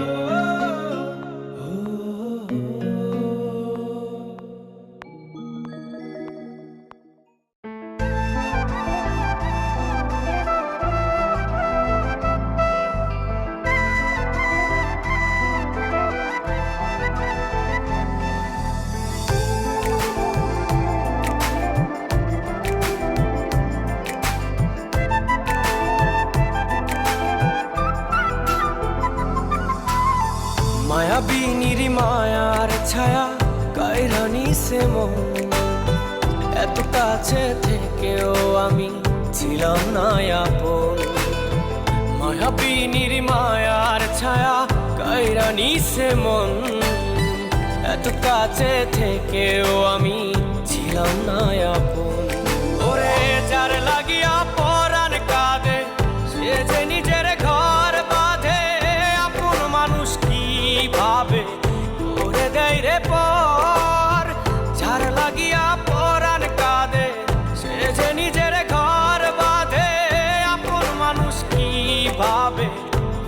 Oh. মায়াবিনীর মায়ার ছায়া, কায়রানি সে মন। এত কাছে থেকেও আমি ছিলাম না আপন। মায়াবিনীর মায়ার ছায়া, কায়রানি সে মন। এত কাছে থেকেও আমি ছিলাম না আপন। ভাবে করে দেয় রে পর। যার লাগিয়া পরাণ কাঁদে, সে যে নিজের ঘর বাঁধে। আপন মানুষ কি ভাবে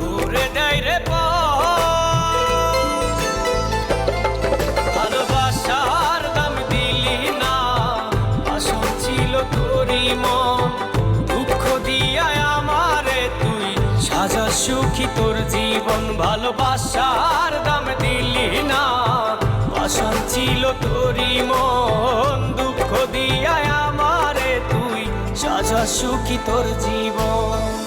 করে দেয় রে পর? ভালোবাসার দাম দিলি না দুঃখ আমারে তুই, সাজা সুখী তোর জীবন ভালোবাসার ছিল তোরি মন দুঃখ দিয়ায় আমারে তুই সাজা সুখী তোর জীবন।